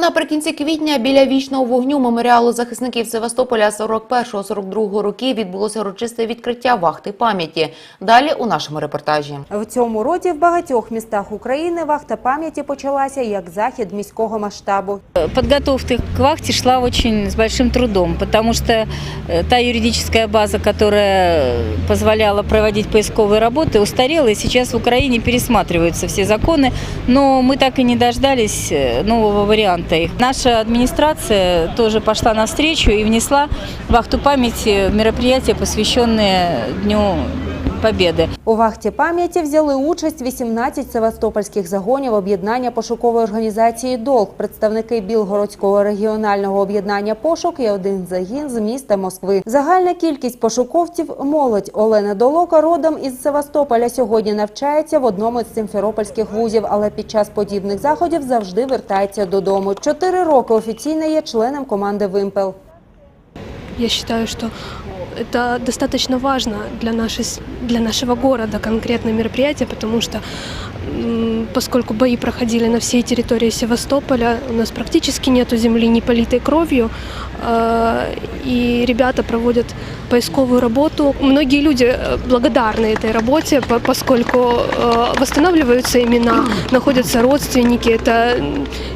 Наприкінці квітня біля вічного вогню меморіалу захисників Севастополя 41-42 років відбулося урочисте відкриття вахти пам'яті. Далі у нашому репортажі. В цьому році в багатьох містах України вахта пам'яті почалася як захід міського масштабу. Подготовка к вахте шла очень с большим трудом, потому что э, та юридическая база, которая позволяла проводить поисковые работы, устарела, и сейчас в Украине пересматриваются все законы, но мы так и не дождались э, нового варианта их. Наша администрация тоже пошла навстречу и внесла в ахту памяти мероприятия, посвященные Дню Победы. У вахті пам'яті взяли участь 18 севастопольських загонів об'єднання пошукової організації «Долг», представники Білгородського регіонального об'єднання «Пошук» і один загін з міста Москви. Загальна кількість пошуковців – молодь. Олена Долока родом із Севастополя сьогодні навчається в одному з симферопольських вузів, але під час подібних заходів завжди вертається додому. Чотири роки офіційно є членом команди «Вимпел». Я считаю, что это достаточно важно для, нашей, для нашего города конкретное мероприятие, потому что поскольку бои проходили на всей территории Севастополя, у нас практически нету земли, не политой кровью, э, и ребята проводят поисковую работу. Многие люди э, благодарны этой работе, по- поскольку э, восстанавливаются имена, находятся родственники. Это,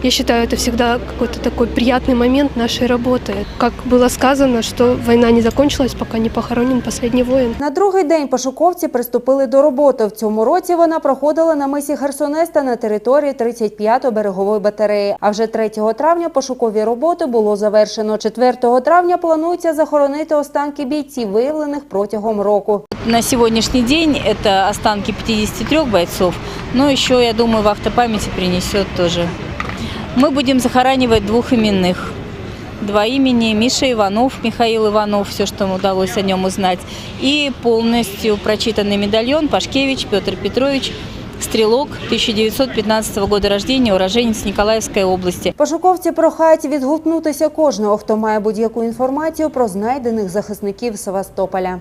я считаю, это всегда какой-то такой приятный момент нашей работы. Как было сказано, что война не закончилась, не похоронен последний воин. На другий день пошуковці приступили до роботи. В цьому році вона проходила на мисі Херсонеста на території 35-ї берегової батареї. А вже 3 травня пошукові роботи було завершено. 4 травня планується захоронити останки бійців, виявлених протягом року. На сегодняшний день это останки 53 бойцов, но еще, я думаю, вахта памяти принесет тоже. Мы будем захоранивать двух именных. Два имени Миша Иванов, Михаил Иванов, все, что удалось о нем узнать. И полностью прочитанный медальон Пашкевич Петр Петрович, Стрілок 1915 года рождения, уроженець Ніколаївської області. Пошуковці прохають відгукнутися кожного, хто має будь-яку інформацію про знайдених захисників Севастополя.